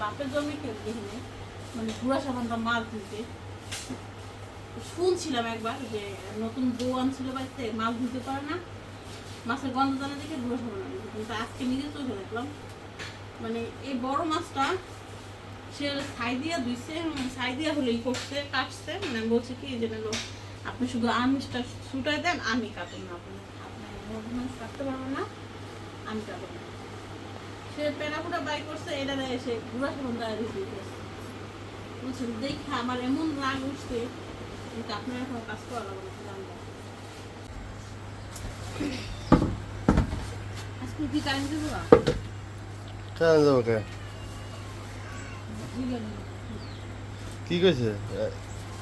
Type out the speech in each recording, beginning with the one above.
বাপের জন্মে কেউ দেখিনি মানে ঘোড়া সাবানটা মাছ দিতে শুনছিলাম একবার যে নতুন বউ আনছিল বাড়িতে মাছ ধুতে পারে না। মাছের গন্ধ জানা দেখে ঘোড়া সাবান কিন্তু আজকে নিজে চোখে দেখলাম। মানে এই বড় মাছটা সে ছাই দিয়া ধুইছে, ছাই দিয়া হলে ই করছে, কাটছে। মানে বলছে কি যে নেলো আপনি শুধু আমিষটা ছুটাই দেন, আমি কাটুন না আপনি আপনি কাটতে পারবেন না, আমি কাটুন না। সে পেনাপুটা বাই করছে এটা এসে দেয় রিভিউ করছে। বুঝছেন দেখে আমার এমন রাগ উঠছে কিন্তু আপনার এখন কাজ করা লাগবে আজকে কি টাইম দেবো কে? কি কইছে?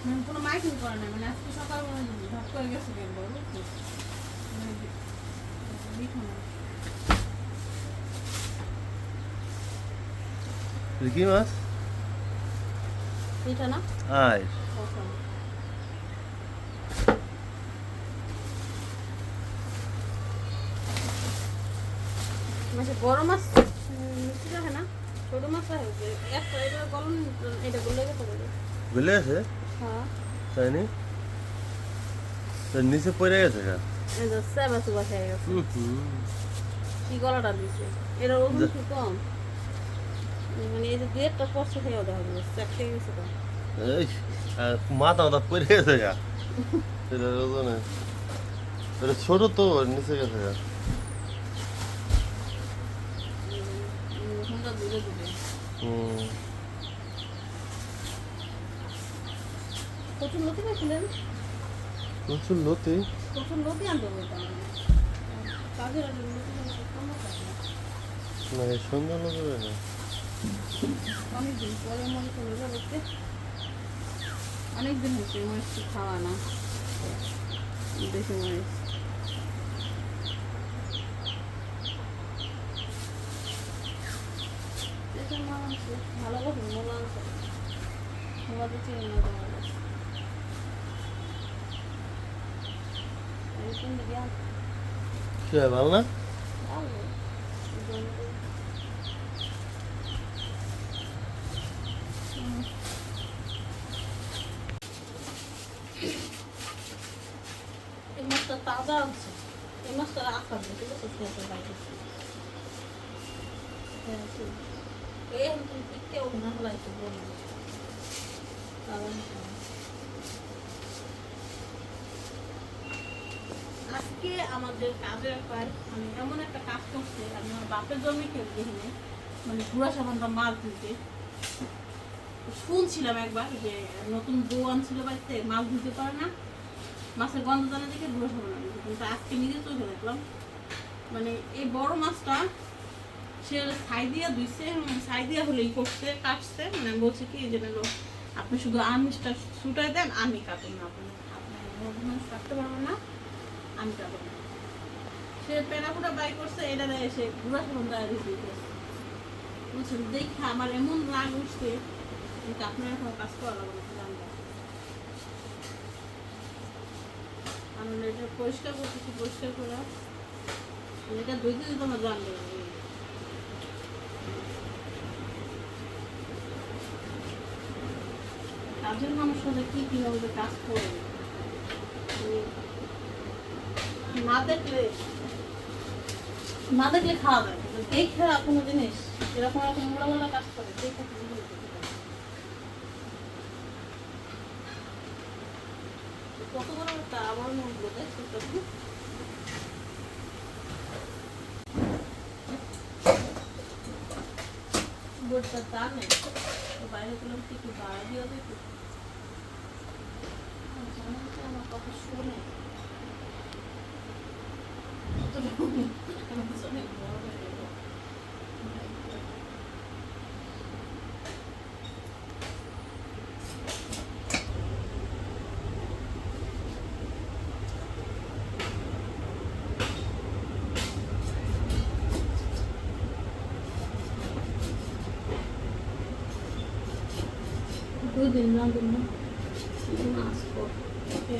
মানে কোনো মাইকিং করে না মানে আজকে সকাল ভাত করে গেছে কেন বলো মানে লিখো না কি মাছ এটা না পছন্দ মানে বড় মাছ মিষ্টি রাখে না। ছোট মাছ রাখে একটা এটা গলন এটা গলে গেছে বুঝলে আছে হ্যাঁ। তাই নি তোর নিচে পড়ে গেছে গা। এটা সেবা সুবা খেয়ে গেছে। কি গলাটা দিছে? এটা ওজন। কি কম। মানে এই যে দু একটা কষ্ট খেয়েও দেখা যাবে খেয়ে গেছে তো। এই মাথা মাথা পড়ে গেছে গা। এটা ওজনে এটা ছোট তো নিচে গেছে গা। লতি পেয়েছিলেন লতি? আনতে বলতাম কাজের না লতি না অনেকদিন পরে মনে করল যে লোককে অনেকদিন হয়েছে মরিচ খাওয়া না দেশি মরিচ দেশের মাল আনছে ভালো কথা মোলা আনছে মোলা তো চিনি না তোমার কাছে এই কোন দিকে আন কি হয় ভালো না ভালো জমি এই তাজা আছে এই মাছটা রাখা হবে ঠিক আছে খেতে বাইরে এই তুমি পিঠে ওখানে হলাইতে বলব আজকে আমাদের কাজের কাজ মানে এমন একটা কাজ করছে, আমি আমার বাপের জন্মে কেউ দেখিনি মানে ঘোড়া সাবানটা মাছ দিতে শুনছিলাম একবার যে নতুন বউ আনছিল বাড়িতে মাছ ধুতে পারে না। মাছের গন্ধ জানা দেখে ঘোড়া সাবান কিন্তু আজকে নিজে চোখে দেখলাম মানে এই বড় মাছটা সে ছাই দিয়া ধুইছে ছাই দিয়া হলে ই করছে, কাটছে। মানে বলছে কি যে আপনি শুধু আমিষটা ছুটাই দেন, আমি কাটুন না আপনি কাটতে পারবেন না, আমি না। সে করছে এসে বুঝছেন দেখে আমার এমন রাগ উঠছে, কিন্তু আপনার এখন কাজ করা এটা পরিষ্কার করতেছি পরিষ্কার করে কাজের মানুষ হলে কি কাজ করে। না দেখলে না দেখলে খাওয়া যায় দেখে কোনো জিনিস, এরকম এরকম মোড়া মোড়া কাজ করে। দেখে কোনো জিনিস দেখতে পারে। কত বড় একটা দেখছ তুমি বোর্ডটা তার নেই। তো বাইরে করলাম কি একটু বাড়া দিয়ে দেখো আমার কথা শোনে। আমার অনেক বড় Who did not the money? She didn't ask for. Yeah,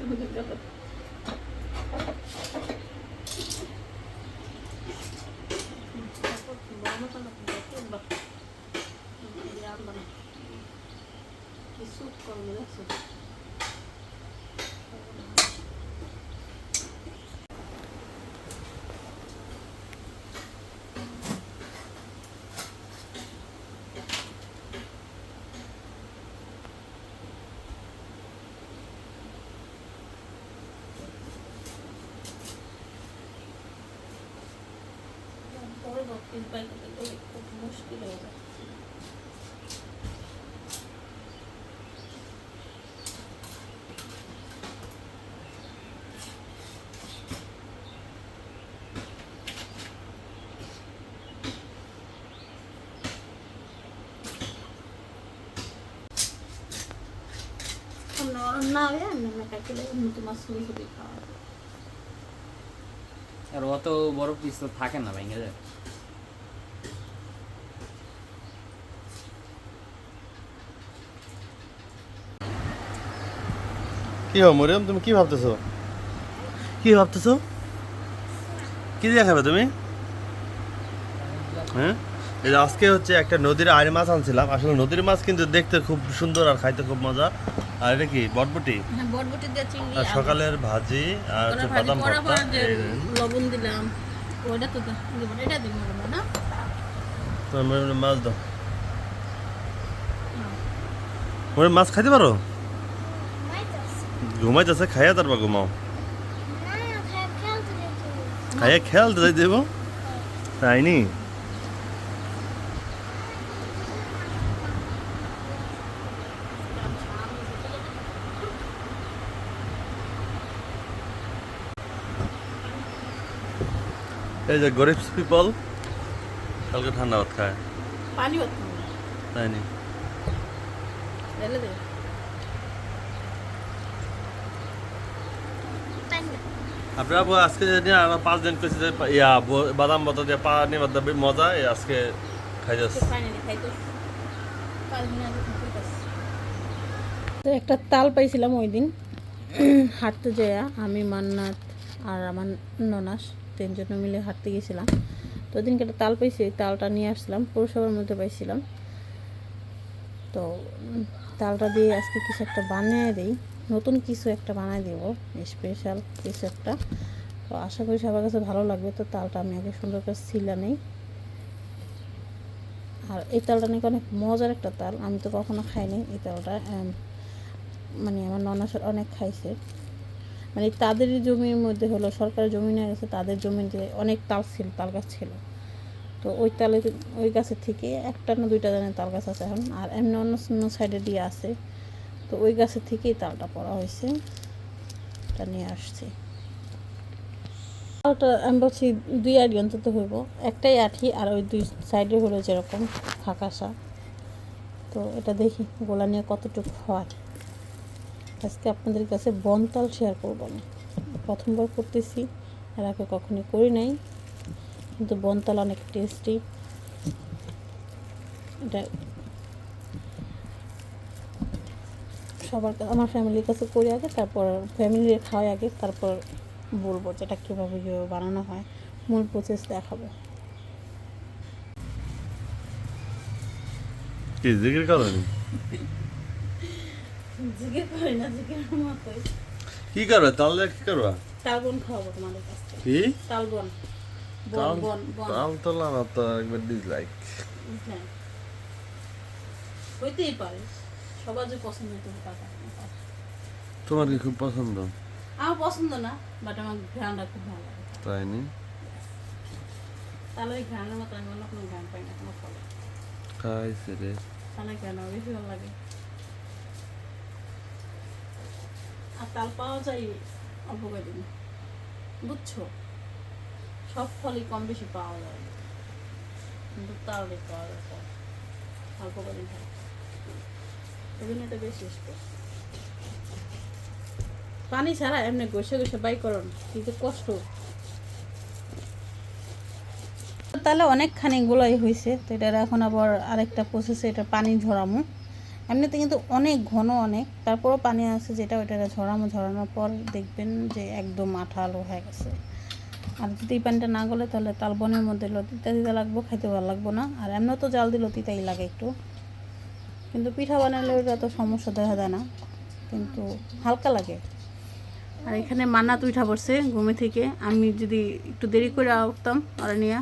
করবে দেখছ পরবর্তী উপায় করতে গেলে খুব মুশকিল হয়ে যায়। আর অত বড় পিস তো থাকে না ভেঙে যায় কি হো মরিয়ম? তুমি কি ভাবতেছো? কি ভাবতেছো? কি দিয়ে খাবে তুমি? হ্যাঁ? এই যে আজকে হচ্ছে একটা নদীর আড়ি মাছ আনছিলাম। আসলে নদীর মাছ কিন্তু দেখতে খুব সুন্দর আর খাইতে খুব মজা। আর এটা কি বটবটি? হ্যাঁ আর সকালের ভাজি আর হচ্ছে বাদাম ভর্তা। লবণ দিলাম। তো এটা দিব না, মাছ দাও। মরিয়ম মাছ খাইতে পারো? ঘুমাইতেছে খাইয়া তারপর ঘুমাও। খাইয়া খেয়ালতে যাই দেবো তাই নি? এই যে গরিব পিপল কালকে ঠান্ডা ভাত খায়। পানি তাই নি ঢেলে দে আপনারা আজকে যে আমরা পাঁচ দিন করেছি যে ইয়া বাদাম বতা দিয়ে পানি বাদা মজা এই আজকে খাই যাচ্ছে। তো একটা তাল পাইছিলাম ওই দিন হাঁটতে যাইয়া আমি মান্নাত আর আমার ননাস তিনজন মিলে হাঁটতে গেছিলাম। তো ওদিনকে একটা তাল পাইছি ওই তালটা নিয়ে আসছিলাম পৌরসভার মধ্যে পাইছিলাম। তো তালটা দিয়ে আজকে কিছু একটা বানিয়ে দিই। নতুন কিছু একটা বানিয়ে দিব স্পেশাল কিছু একটা। তো আশা করি সবার কাছে ভালো লাগবে। তো তালটা আমি আগে সুন্দর করে ছিলা নেই। আর এই তালটা নাকি অনেক মজার একটা তাল। আমি তো কখনো খাইনি এই তালটা। মানে আমার ননাসের অনেক খাইছে। মানে তাদেরই জমির মধ্যে হলো সরকারের জমি নিয়ে গেছে, তাদের জমিতে অনেক তাল ছিল, তাল গাছ ছিল। তো ওই তালে, ওই গাছের থেকে একটা না দুইটা জানে তাল গাছ আছে এখন। আর এমনি অন্য অন্য সাইডে দিয়ে আছে। তো ওই গাছের থেকেই তালটা পড়া হয়েছে। এটা নিয়ে আসছি। তালটা আমি বলছি দুই আটি অন্তত হইব, একটাই আঠি আর ওই দুই সাইডে হলো যেরকম ফাঁকাশা তো এটা দেখি গোলা নিয়ে কতটুকু হয়। আজকে আপনাদের কাছে বনতাল শেয়ার করব না। প্রথমবার করতেছি এর আগে কখনো করি নাই। কিন্তু বনতাল অনেক টেস্টি এটা সবার কা- আমার ফ্যামিলির কাছে করি আগে তারপর ফ্যামিলির খাওয়াই আগে তারপর বলব যে এটা কীভাবে কীভাবে বানানো হয়। মূল প্রসেস দেখাবো। কি জিজ্ঞেস করনি? জিজ্ঞেস করি না জিজ্ঞেস মতোই। কি করবে? তাহলে কি করবা? তালবন খাওয়াবো তোমাদের কাছ কি? তালবন। বন বন বন। তাল তোলা না তো একবার ডিসলাইক বুঝলেন হইতেই পারে। সবার যে পছন্দ। তোমার কি খুব পছন্দ? আমার পছন্দ না বাট আমার ঘ্রাণটা খুব ভালো লাগে। তাই নি? তাহলে ঘ্রাণের মতো আমি অন্য কোনো ঘ্রাণ পাই না কোনো ফলে। খাইছে রে। তাহলে ঘ্রাণ আমার বেশি ভালো লাগে। আর তাল পাওয়া যায় অল্প কদিন বুঝছ? সব ফলই কম বেশি পাওয়া যায়। কিন্তু তাল পাওয়া যায়। অল্প কদিন থাকে। পানি ছাড়া এমনি ঘষে ঘষে বাই করুন কিন্তু কষ্ট। তাহলে অনেকখানি গোলাই হয়েছে তো এটা এখন আবার আরেকটা প্রসেসে এটা পানি ঝরামো। এমনিতে কিন্তু অনেক ঘন অনেক, তারপরও পানি আছে যেটা ওইটা ঝরামো, ঝরানোর পর দেখবেন যে একদম আঠালো হয়ে গেছে। আর যদি পানিটা না গলে তাহলে তালবনের মধ্যে লো তিতা তিতা লাগবো, খাইতে ভালো লাগবো না। আর এমনিও তো জাল দিলেও তিতাই লাগে একটু। কিন্তু পিঠা বানালে ওটা তো সমস্যা দেখা যায় না, কিন্তু হালকা লাগে। আর এখানে মান্নাত উঠা পড়ছে ঘুমে থেকে। আমি যদি একটু দেরি করে উঠতাম আর নিয়ে।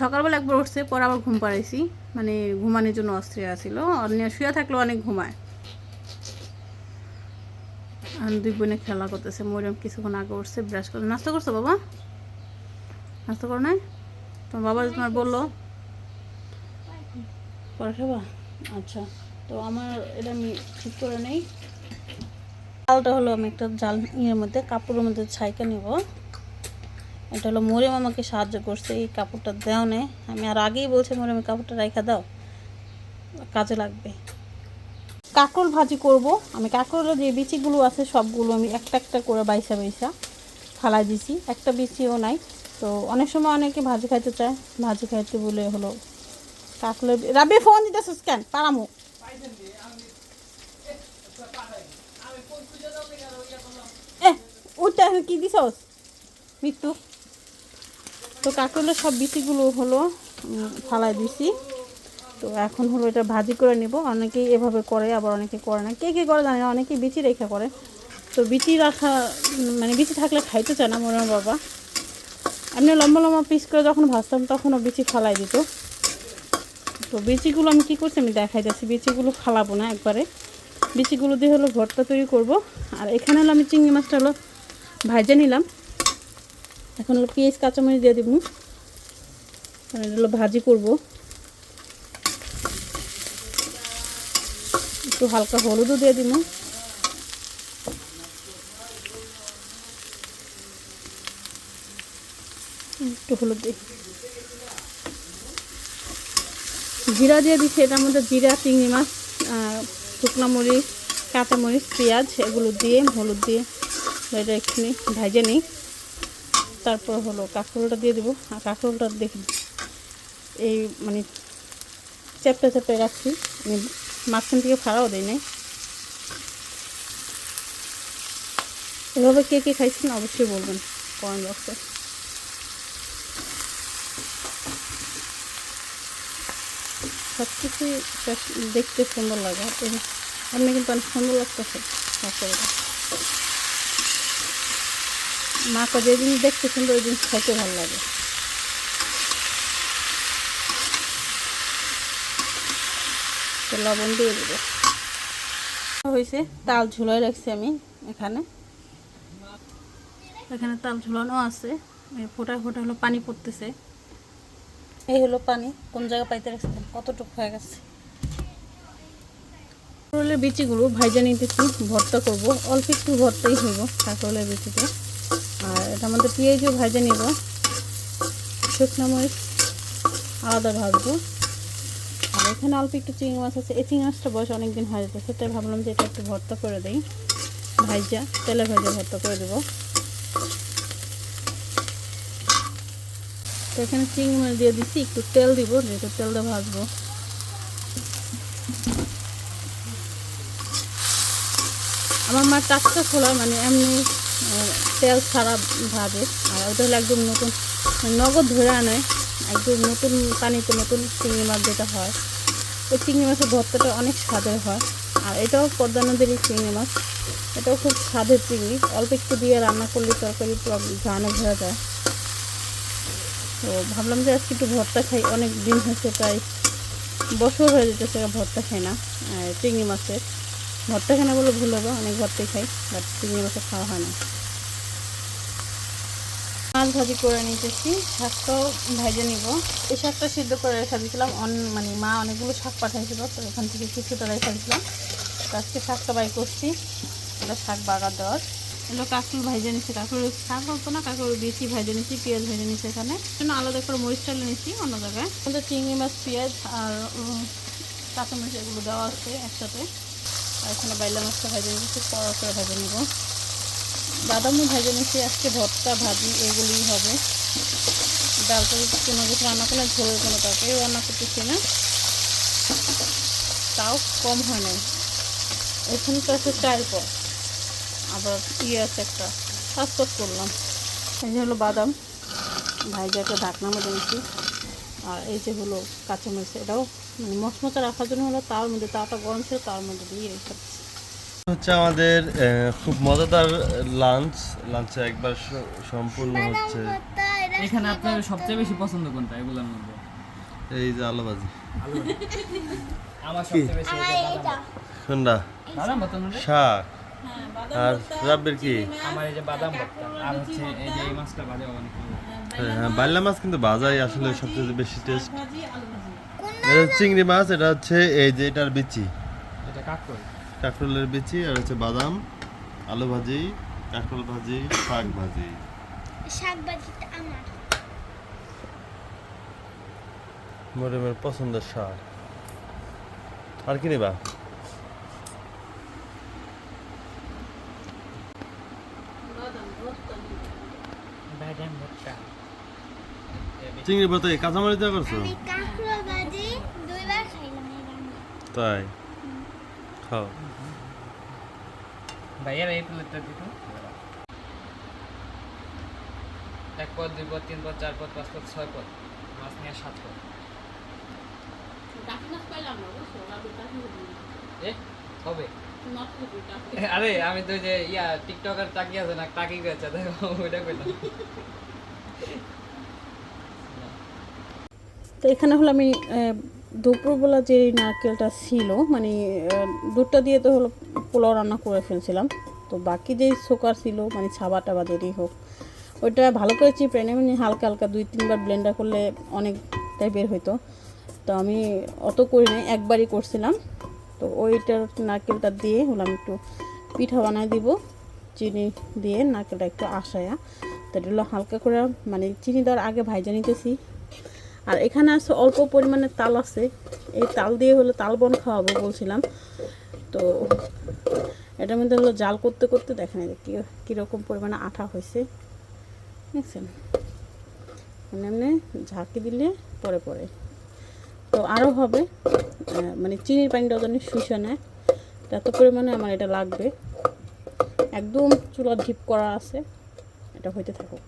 সকালবেলা একবার উঠছে, পরে আবার ঘুম পাড়াইছি। মানে ঘুমানোর জন্য অস্থির আছিল। আর নিয়ে শুয়ে থাকলেও অনেক ঘুমায়। আর দুই বোনে খেলা করতেছে। মরিয়ম কিছুক্ষণ আগে উঠছে ব্রাশ করে নাস্তা করছ বাবা? নাস্তা করো নাই? তোমার বাবা তোমার বলল খাবা? আচ্ছা তো আমার এটা আমি ঠিক করে নেই। জালটা হলো আমি একটা জাল ইয়ের মধ্যে, কাপড়ের মধ্যে ছাইকা নিব। এটা হলো মরিয়ম আমাকে সাহায্য করছে, এই কাপড়টা দেও নেই আমি আর আগেই বলছি মরিয়ম এই কাপড়টা রাইখা দাও, কাজে লাগবে। কাঁকরোল ভাজি করব। আমি কাঁকরোলের যে বিচিগুলো আছে, সবগুলো আমি একটা একটা করে বাইসা বাইসা ফালাই দিছি। একটা বিচিও নাই। তো অনেক সময় অনেকে ভাজি খাইতে চায়, ভাজি খাইতে বলে হলো কাঁকরোলের বি- রাবি ফোন দিতেছিস কেন? পারামু। এ, উঠতে কি দিছস? মৃত্যু। তো কাঁকরোলের সব বিচিগুলো হলো ফালাই দিছি। তো এখন হলো এটা ভাজি করে নিব। অনেকেই এভাবে করে, আবার অনেকে করে না। কে কে করে জানে না অনেকে বিচি রেখে করে। তো বিচি রাখা মানে বিচি থাকলে খাইতে চায় না মনে বাবা। এমনি লম্বা লম্বা পিস করে যখন ভাজতাম, তখনও বিচি ফালাই দিত। তো বিচিগুলো আমি কী করছি, আমি দেখাই যাচ্ছি, বিচিগুলো ফালাবো না একবারে। বিচিগুলো দিয়ে হলো ভর্তা তৈরি করব। আর এখানে হলো আমি চিংড়ি মাছটা হলো ভাজা নিলাম। এখন হলো পেঁয়াজ, কাঁচামরিচ দিয়ে দিব। এটা হলো ভাজি করব। একটু হালকা হলুদও দিয়ে দিব। একটু হলুদ দিই জিরা দিয়ে দিচ্ছি, এটার মধ্যে জিরা, চিংড়ি মাছ শুকনো মরিচ কাঁচামরিচ পেঁয়াজ, এগুলো দিয়ে, হলুদ দিয়ে এটা একটুখানি ভেজে নিই। তারপর হলো কাঁকরোলটা দিয়ে দেবো। আর কাঁকরোলটা দেখি এই মানে চ্যাপটা চ্যাপটা রাখছি। আমি মাঝখান থেকে ফাড়াও দিই নাই। এভাবে কে কে খাইছেন অবশ্যই বলবেন কমেন্ট বক্সে। সব কিছুই দেখতে সুন্দর লাগে। এমনি কিন্তু অনেক সুন্দর লাগতেছে কাঁকরোলটা মাকে যে জিনিস দেখতে সুন্দর, ওই জিনিস খাইতে ভালো লাগে। লবণ দিয়ে দেবো। হয়েছে, তাল ঝুলাই রাখছি আমি এখানে। এখানে তাল ঝুলানো আছে। ফোটা ফোটা হলো পানি পড়তেছে। এই হলো পানি, কোন জায়গায় পাইতে রাখছিলাম কতটুকু হয়ে গেছে? কাঁকরোলের বিচিগুলো ভাইজা নিতেছি ভর্তা করব। অল্প একটু ভর্তাই হইব কাঁকরোলের বিচিতে। আর এটা মধ্যে পেঁয়াজও ভাজে নিব। শুকনো মরিচ আলাদা ভাজবো। আর এখানে অল্প একটু চিংড়ি মাছ আছে। এই চিংড়ি মাছটা বয়স অনেক দিন হয়ে যেতেছে, তাই ভাবলাম যে এটা একটু ভর্তা করে দিই। ভাইজা, তেলে ভাজা ভর্তা করে দেবো। এখানে চিংড়ি মাছ দিয়ে দিচ্ছি, একটু তেল দিব, যেহেতু তেল দিয়ে ভাজবো। আমার মা টাটকা খোলা মানে এমনি তেল ছাড়া ভাবে আর ওটা হলো একদম নতুন মানে নগদ ধরে আনে, একদম নতুন পানিতে নতুন চিংড়ি মাছ যেটা হয়। ওই চিংড়ি মাছের ভর্তাটা অনেক স্বাদের হয়, আর এটাও পদ্মা নদীরই চিংড়ি মাছ। এটাও খুব স্বাদের চিংড়ি, অল্প একটু দিয়ে রান্না করলে তরকারি পুরো ঘানে ভরা যায়। তো ভাবলাম যে আজকে একটু ভর্তা খাই। অনেক দিন হয়েছে, প্রায় বছর হয়ে যেতেছে ভর্তা খাই না। চিংড়ি মাছের। ভর্তা খাই না বলে ভুল হবে, অনেক ভর্তাই খাই বাট চিংড়ি মাছের খাওয়া হয় না। মাছ ভাজি করে নিতেছি, শাকটাও ভেজে নিব। এই শাকটা সিদ্ধ করে রেখে দিয়েছিলাম মানে মা অনেকগুলো শাক পাঠাইছিল, তো এখান থেকে কিছুটা রেখে দিয়েছিলাম। তো আজকে শাকটা বাই করছি, এটা শাক বাগার দেওয়ার। এগুলো কাকুর ভেজে নিচ্ছি। কাকুর শাক হতো না, কাকুর বেশি ভেজে নিচ্ছি, পেঁয়াজ ভেজে নিচ্ছি এখানে। জন্য আলাদা করে মরিচ চালে নিচ্ছি, অন্য জায়গায়। আমাদের চিংড়ি মাছ, পেঁয়াজ আর কাঁচামরিচ এগুলো দেওয়া আছে একসাথে। আর এখানে বাইলা মাছটা ভেজে নিচ্ছি কড়া করে ভেজে নিব। বাদামও ভেজে নিচ্ছি, আজকে ভর্তা, ভাজি, এগুলোই হবে। ডাল তরকারি কোনো কিছু রান্না করলে ঝোলের কোনো তরকারি রান্না করতেছি না। তাও কম হয় নাই। এখানে তো আছে চার পর আবার ইয়ে আছে একটা পাসপোর্ট করলাম। এই যে হলো বাদাম। ভাইজাকে ঢাকনার মধ্যে নিচ্ছি আর এই যে হলো কাঁচামরিচ এটাও মানে মশমচা রাখার জন্য হলো তার মধ্যে তাটা গরম ছিল তার মধ্যে দিয়ে রেখে। হচ্ছে আমাদের খুব মজাদার লাঞ্চ। লাঞ্চে একবার সম্পূর্ণ হচ্ছে এখানে আপনার সবচেয়ে বেশি পছন্দ কোনটা এগুলোর মধ্যে? এই যে আলু। ভাজি আমার সবচেয়ে বেশি কোনটা? শাক। হ্যাঁ। আর রাব্বির কি? আমার এই যে বাদাম ভর্তা আর হচ্ছে এই যে এই মাছটা ভাজা অনেক হ্যাঁ বাইলা মাছ কিন্তু ভাজাই আসলে সবচেয়ে বেশি টেস্ট ভাজি আলু ভাজি এটা চিংড়ি মাছ এটা হচ্ছে এই যে এটার বিচি। এটা কাকর কাঁকরোলের বিচি আর হচ্ছে বাদাম আলু ভাজি কাঁকরোল ভাজি শাক ভাজি। শাক ভাজিটা আমার। মরিমের পছন্দের শাক। আর কি নিবা বাদাম ভর্তা বাদাম ভর্তা চিংড়ি ভাত কাঁচামরিচ দেওয়া করছ? তাই? খাও। ভাইয়ার এই প্লেটটা দিতো এক পদ দুই পদ তিন পদ চার পদ পাঁচ পদ ছয় পদ। মাছ নিয়ে সাত পদ। টাকি আরে আমি তো যে ইয়া টিকটকার টাকি আছে না টাকি গেছে দেখো ওইটা কইলাম। তো এখানে হলো আমি দুপুরবেলা যে নারকেলটা ছিল মানে দুধটা দিয়ে তো হলো পোলাও রান্না করে ফেলছিলাম। তো বাকি যেই সোকার ছিল মানে ছাবা টাবা যেটি হোক, ওইটা ভালো করে চিপড়ে নিয়ে মানে হালকা হালকা দুই তিনবার ব্লেন্ডার করলে অনেকটাই বের হইতো। তো আমি অত করি নাই, একবারই করছিলাম। তো ওইটার নারকেলটা দিয়ে হলো আমি একটু পিঠা বানাই দিব, চিনি দিয়ে নারকেলটা একটু আসায়া তো এটা হলো হালকা করে মানে চিনি দেওয়ার আগে ভাইজা নিতেছি। আর এখানে আছে অল্প পরিমাণে তাল আছে। এই তাল দিয়ে হলো তাল বন খাওয়াবো বলছিলাম। তো এটার মধ্যে হলো জাল করতে করতে দেখেন কি, কীরকম পরিমাণে আঠা হয়েছে। দেখছেন? মানে এমনি ঝাঁকি দিলে পরে পরে। তো আরও হবে মানে চিনির পানিটা যেন শুষে নেয়। এত পরিমাণে আমার এটা লাগবে। একদম চুলা ঢিপ করা আছে, এটা হইতে থাকুক।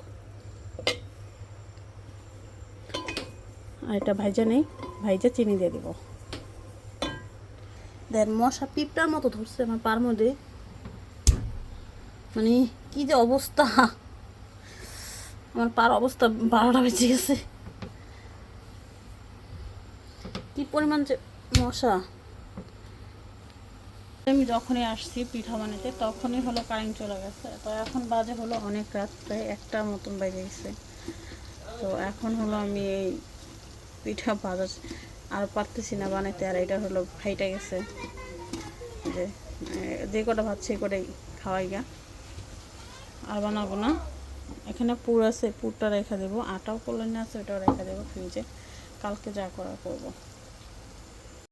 আর এটা ভাইজা নেই, ভাইজা চিনি দিয়ে দিব। দেন, মশা পিঁপড়ার মতো ধরছে আমার পার মধ্যে। মানে কি যে অবস্থা? আমার পার অবস্থা বারোটা বেজে গেছে। কি পরিমাণ যে মশা? আমি যখনই আসছি পিঠা বানাতে, তখনই হলো কারেন্ট চলে গেছে। তো এখন বাজে হলো অনেক রাত, প্রায় একটা মতন বেজে গেছে। তো এখন হলো আমি এই পিঠা ভাজা আর পারতেছি না বানাইতে, আর এটা হলো ফাইটা গেছে। যে যে কটা ভাত সেই কটাই খাওয়াই গা। আর বানাবো না। এখানে পুর আছে, পুরটা রেখে দেবো। আটাও করলেন আছে, ওটাও রেখে দেবো ফ্রিজে। কালকে যা করা করব।